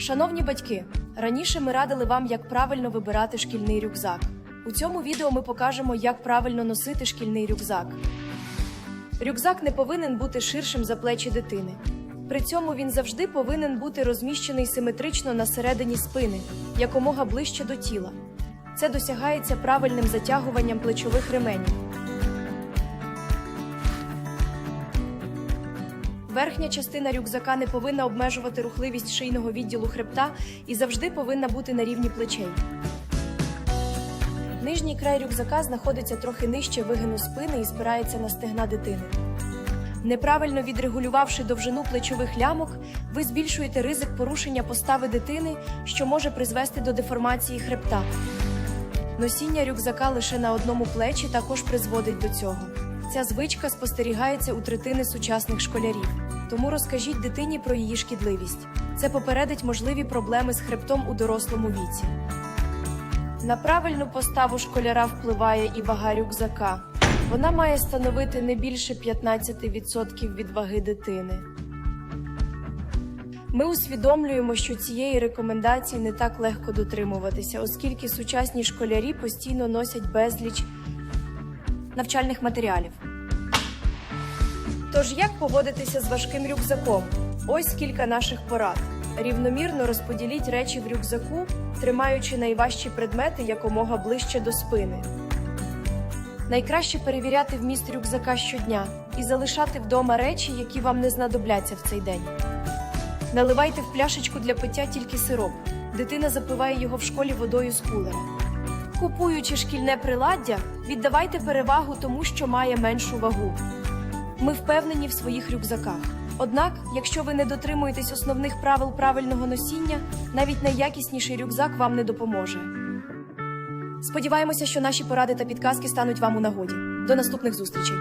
Шановні батьки, раніше ми радили вам, як правильно вибирати шкільний рюкзак. У цьому відео ми покажемо, як правильно носити шкільний рюкзак. Рюкзак не повинен бути ширшим за плечі дитини. При цьому він завжди повинен бути розміщений симетрично на середині спини, якомога ближче до тіла. Це досягається правильним затягуванням плечових ременів. Верхня частина рюкзака не повинна обмежувати рухливість шийного відділу хребта і завжди повинна бути на рівні плечей. Нижній край рюкзака знаходиться трохи нижче вигину спини і спирається на стегна дитини. Неправильно відрегулювавши довжину плечових лямок, ви збільшуєте ризик порушення постави дитини, що може призвести до деформації хребта. Носіння рюкзака лише на одному плечі також призводить до цього. Ця звичка спостерігається у третини сучасних школярів. Тому розкажіть дитині про її шкідливість. Це попередить можливі проблеми з хребтом у дорослому віці. На правильну поставу школяра впливає і вага рюкзака. Вона має становити не більше 15% від ваги дитини. Ми усвідомлюємо, що цієї рекомендації не так легко дотримуватися, оскільки сучасні школярі постійно носять безліч навчальних матеріалів. Тож як поводитися з важким рюкзаком? Ось кілька наших порад. Рівномірно розподіліть речі в рюкзаку, тримаючи найважчі предмети якомога ближче до спини. Найкраще перевіряти вміст рюкзака щодня і залишати вдома речі, які вам не знадобляться в цей день. Наливайте в пляшечку для пиття тільки сироп. Дитина запиває його в школі водою з кулера. Купуючи шкільне приладдя, віддавайте перевагу тому, що має меншу вагу. Ми впевнені в своїх рюкзаках. Однак, якщо ви не дотримуєтесь основних правил правильного носіння, навіть найякісніший рюкзак вам не допоможе. Сподіваємося, що наші поради та підказки стануть вам у нагоді. До наступних зустрічей!